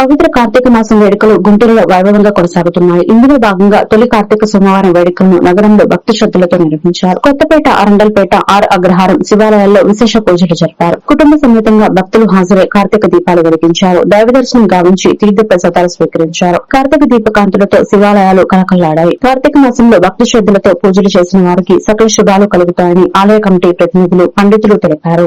పవిత్ర కార్తీక మాసం వేడుకలు గుంటూరులో వైభవంగా కొనసాగుతున్నాయి. ఇందులో భాగంగా తొలి కార్తీక సోమవారం వేడుకలను నగరంలో భక్తి శ్రద్ధలతో నిర్వహించారు. కొత్తపేట అరండల్పేట ఆర్ అగ్రహారం శివాలయాల్లో విశేష పూజలు జరిపారు. కుటుంబ సమేతంగా భక్తులు హాజరై కార్తీక దీపాలు వెలిగించారు. దైవ దర్శనం గావించి తీర్థ ప్రసాదాలు స్వీకరించారు. కార్తీక దీపకాంతులతో శివాలయాలు కలకల్లాడాయి కార్తీక మాసంలో భక్తి శ్రద్ధలతో పూజలు చేసిన వారికి సకల శుభాలు కలుగుతాయని ఆలయ కమిటీ ప్రతినిధులు పండితులు తెలిపారు.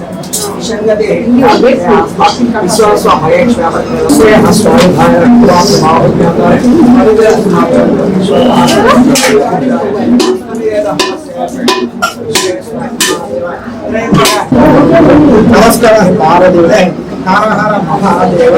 ಸಂಗದೆ ವಿಶ್ವಾಸ ಮಹೇಶ್ ನಮಸ್ಕಾರ ಭಾರದೇವರೇ Hara Mahadeva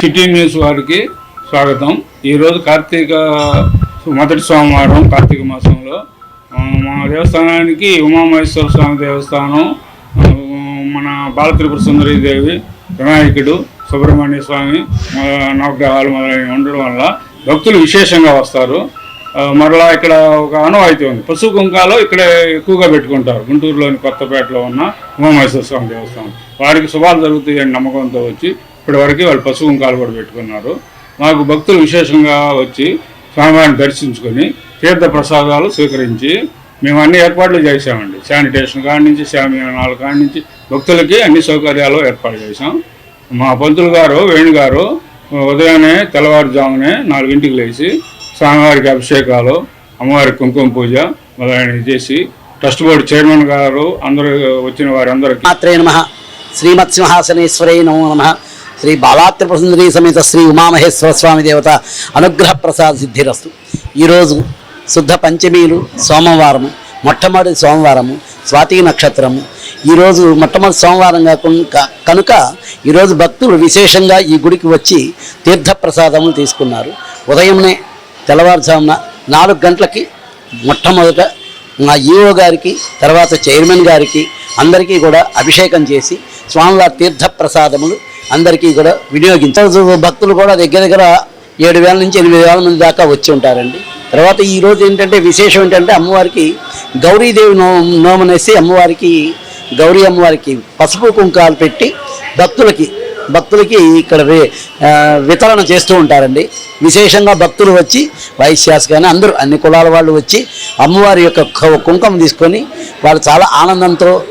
City news వారికి స్వాగతం. ఈరోజు కార్తీక మొదటి సోమవారం కార్తీక మాసంలో. మా దేవస్థానానికి ఉమామహేశ్వర స్వామి దేవస్థానం మన బాలత్రిపుర సుందరీదేవి వినాయకుడు సుబ్రహ్మణ్య స్వామి నవగ్రహాలు మొదలైనవి ఉండడం వల్ల భక్తులు విశేషంగా వస్తారు. మరలా ఇక్కడ ఒక అనువైతే ఉంది. పశు కుంకాలు ఇక్కడే ఎక్కువగా పెట్టుకుంటారు. గుంటూరులోని కొత్తపేటలో ఉన్న ఉమామహేశ్వర స్వామి దేవస్థానం. వారికి శుభాలు జరుగుతాయి అని నమ్మకంతో వచ్చి ఇప్పటి వరకు వాళ్ళు పశు కుంకాలు కూడా పెట్టుకున్నారు. మాకు భక్తులు విశేషంగా వచ్చి స్వామివారిని దర్శించుకొని తీర్థ ప్రసాదాలు స్వీకరించి మేము అన్ని ఏర్పాట్లు చేశామండి. శానిటేషన్ కాడి నుంచి శామియానాలు కాడి నుంచి భక్తులకి అన్ని సౌకర్యాలు ఏర్పాటు చేశాం. మా పంతులు గారు వేణు గారు ఉదయాన్నే తెల్లవారుజామునే నాలుగింటికి లేచి స్వామివారికి అభిషేకాలు అమ్మవారికి కుంకుమ పూజ మొదలైనవి చేసి ట్రస్ట్ బోర్డు చైర్మన్ గారు అందరూ వచ్చిన వారందరికీ మాత్రే నమ. శ్రీమత్సింహాసనేశ్వరై నమో నమ. శ్రీ బాలాత్రిపురసుందరి సమేత శ్రీ ఉమామహేశ్వర స్వామి దేవత అనుగ్రహ ప్రసాద సిద్ధిరస్తు. ఈరోజు శుద్ధ పంచమీలు సోమవారము మొట్టమొదటి సోమవారము స్వాతి నక్షత్రము ఈరోజు మొట్టమొదటి సోమవారం కాకుండా కనుక ఈరోజు భక్తులు విశేషంగా ఈ గుడికి వచ్చి తీర్థ ప్రసాదములు తీసుకున్నారు. ఉదయంనే తెల్లవారుజామున నాలుగు గంటలకి మొట్టమొదట మా ఈఓ గారికి తర్వాత చైర్మన్ గారికి అందరికీ కూడా అభిషేకం చేసి స్వామివారి తీర్థ ప్రసాదములు అందరికీ కూడా వినియోగించారు. భక్తులు కూడా దగ్గర దగ్గర ఏడు వేల నుంచి ఎనిమిది వేల మంది దాకా వచ్చి ఉంటారండి. తర్వాత ఈ రోజు ఏంటంటే విశేషం ఏంటంటే అమ్మవారికి గౌరీదేవి నో నోమనేసి అమ్మవారికి గౌరీ అమ్మవారికి పసుపు కుంకాలు పెట్టి భక్తులకి భక్తులకి ఇక్కడ వితరణ చేస్తూ ఉంటారండి. విశేషంగా భక్తులు వచ్చి వైశ్యాస్ కానీ అందరూ అన్ని కులాల వాళ్ళు వచ్చి అమ్మవారి యొక్క కుంకం తీసుకొని వాళ్ళు చాలా ఆనందంతో